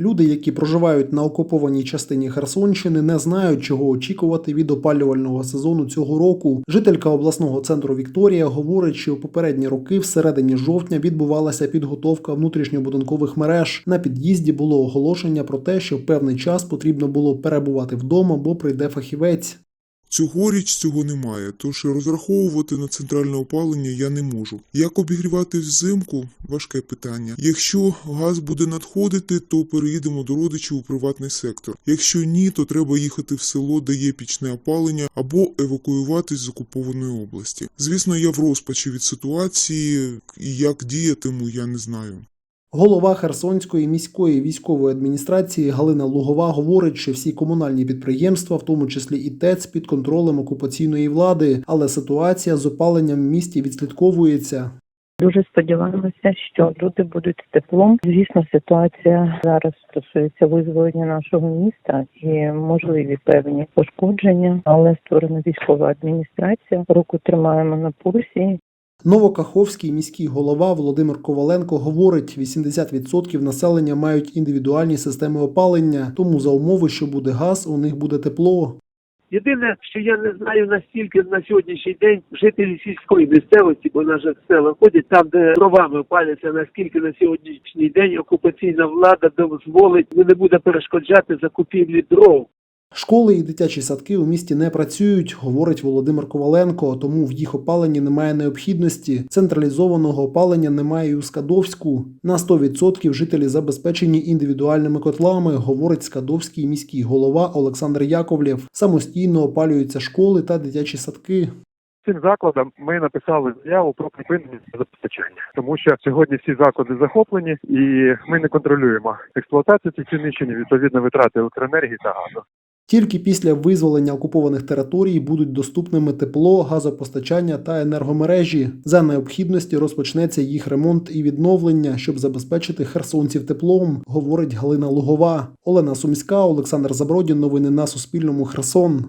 Люди, які проживають на окупованій частині Херсонщини, не знають, чого очікувати від опалювального сезону цього року. Жителька обласного центру Вікторія говорить, що попередні роки всередині жовтня відбувалася підготовка внутрішньобудинкових мереж. На під'їзді було оголошення про те, що певний час потрібно було перебувати вдома, бо прийде фахівець. Цьогоріч цього немає, тож розраховувати на центральне опалення я не можу. Як обігрівати взимку важке питання. Якщо газ буде надходити, то переїдемо до родичів у приватний сектор. Якщо ні, то треба їхати в село, де є пічне опалення, або евакуюватись з окупованої області. Звісно, я в розпачі від ситуації, і як діятиму, я не знаю. Голова Херсонської міської військової адміністрації Галина Лугова говорить, що всі комунальні підприємства, в тому числі і ТЕЦ, під контролем окупаційної влади, але ситуація з опаленням в місті відслідковується. Дуже сподіваємося, що люди будуть теплом. Звісно, ситуація зараз стосується визволення нашого міста і можливі певні пошкодження, але створена військова адміністрація. Руку тримаємо на пульсі. Новокаховський міський голова Володимир Коваленко говорить, 80% населення мають індивідуальні системи опалення, тому за умови, що буде газ, у них буде тепло. Єдине, що я не знаю настільки на сьогоднішній день жителі сільської місцевості, бо на села ходять там, де дровами паляться, наскільки на сьогоднішній день окупаційна влада дозволить не буде перешкоджати закупівлі дров. Школи і дитячі садки у місті не працюють, говорить Володимир Коваленко, тому в їх опаленні немає необхідності. Централізованого опалення немає і у Скадовську. На 100% жителі забезпечені індивідуальними котлами, говорить скадовський міський голова Олександр Яковлєв. Самостійно опалюються школи та дитячі садки. Цим закладам ми написали заяву про припинення забезпечення, тому що сьогодні всі заклади захоплені, і ми не контролюємо експлуатацію цих приміщень, відповідно витрати електроенергії та газу. Тільки після визволення окупованих територій будуть доступними тепло, газопостачання та енергомережі. За необхідності розпочнеться їх ремонт і відновлення, щоб забезпечити херсонців теплом, говорить Галина Лугова. Олена Сумська, Олександр Забродін. Новини на Суспільному. Херсон.